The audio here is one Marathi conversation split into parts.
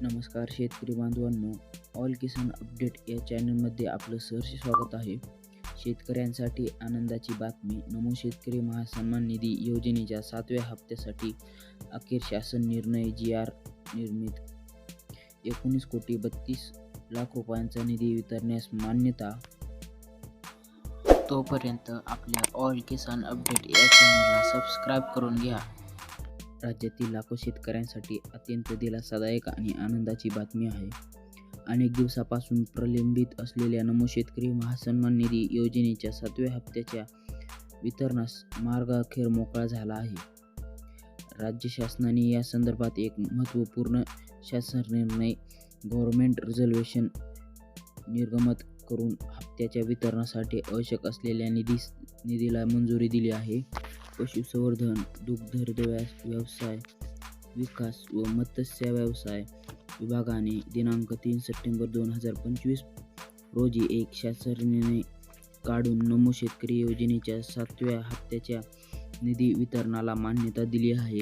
नमस्कार शेतकरी बांधवांनो ऑल किसान अपडेट या चॅनलमध्ये आपलं सहर्ष स्वागत आहे. शेतकऱ्यांसाठी आनंदाची बातमी नमो शेतकरी महासन्मान निधी योजनेच्या सातव्या हप्त्यासाठी अखेर शासन निर्णय जी आर निर्मित. एकोणीस कोटी बत्तीस लाख रुपयांचा निधी वितरण्यास मान्यता. तोपर्यंत आपल्या ऑल किसान अपडेट या चॅनलला सबस्क्राईब करून घ्या. राज्यातील लाखो शेतकऱ्यांसाठी अत्यंत दिलासादायक आणि आनंदाची बातमी आहे. अनेक दिवसापासून प्रलंबित असलेल्या नमो शेतकरी महासन्मान निधी योजनेच्या सातव्या हप्त्याच्या वितरणास मार्ग अखेर मोकळा झाला आहे. राज्य शासनाने या संदर्भात एक महत्त्वपूर्ण शासन निर्णय गव्हर्मेंट रिझर्वेशन निर्गमत करून हप्त्याच्या वितरणासाठी आवश्यक असलेल्या निधी निधीला मंजुरी दिली आहे. पशुसंवर्धन दुग्धव्यास व्यवसाय विकास व मत्स्य व्यवसाय विभागाने दिनांक तीन सप्टेंबर दोन हजार पंचवीस रोजी एक शासन निर्णय काढून नमो शेतकरी योजनेच्या सातव्या हप्त्याच्या निधी वितरणाला मान्यता दिली आहे.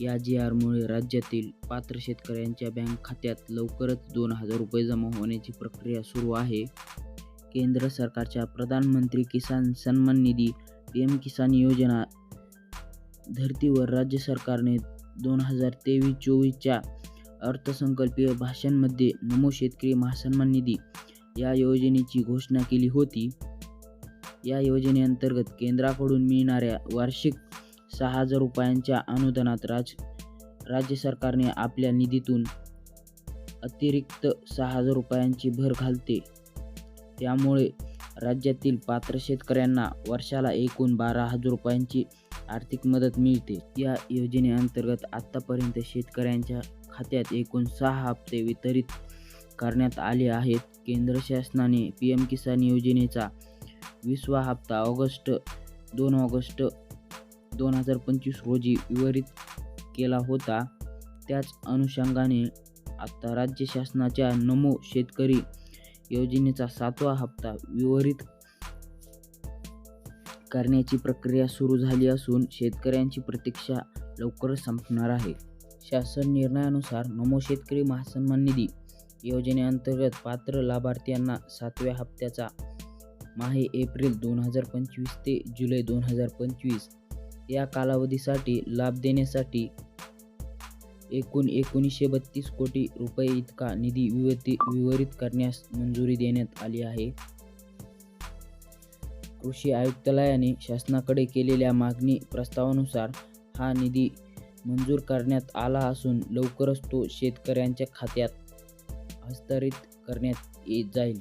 या जी आरमुळे राज्यातील पात्र शेतकऱ्यांच्या बँक खात्यात लवकरच दोन हजार रुपये जमा होण्याची प्रक्रिया सुरू आहे. केंद्र सरकारच्या प्रधानमंत्री किसान सन्मान निधी पी एम किसान योजना धर्तीवर राज्य सरकारने दोन हजार तेवीस चोवीसच्या अर्थसंकल्पीय भाषांमध्ये नमो शेतकरी महासन्मान निधी या योजनेची घोषणा केली होती. या योजनेअंतर्गत केंद्राकडून मिळणाऱ्या वार्षिक सहा हजार रुपयांच्या अनुदानात राज राज्य सरकारने आपल्या निधीतून अतिरिक्त सहा हजार रुपयांची भर घालते. त्यामुळे राज्यातील पात्र शेतकऱ्यांना वर्षाला एकूण बारा हजार रुपयांची आर्थिक मदत मिळते. या योजनेअंतर्गत आत्तापर्यंत शेतकऱ्यांच्या खात्यात एकूण सहा हप्ते वितरित करण्यात आले आहेत. केंद्र शासनाने पी एम किसान योजनेचा वीसवा हप्ता ऑगस्ट दोन ऑगस्ट दोन हजार पंचवीस रोजी विवरित केला होता. त्याच अनुषंगाने आता राज्य शासनाच्या नमो शेतकरी योजनेचा सातवा हप्ता विवरित करण्याची प्रक्रिया सुरू झाली असून शेतकऱ्यांची प्रतीक्षा लवकरच संपणार आहे. शासन निर्णयानुसार नमो शेतकरी महासन्मान निधी योजनेअंतर्गत पात्र लाभार्थ्यांना सातव्या हप्त्याचा माहे एप्रिल दोन हजार पंचवीस ते जुलै दोन हजार पंचवीस या कालावधीसाठी लाभ देण्यासाठी एकूण एकोणीसशे बत्तीस कोटी रुपये इतका निधी विवती विवरित करण्यास मंजुरी देण्यात आली आहे. कृषी आयुक्तालयाने शासनाकडे केलेल्या मागणी प्रस्तावानुसार हा निधी मंजूर करण्यात आला असून लवकरच तो शेतकऱ्यांच्या खात्यात हस्तांतरित करण्यात येत जाईल.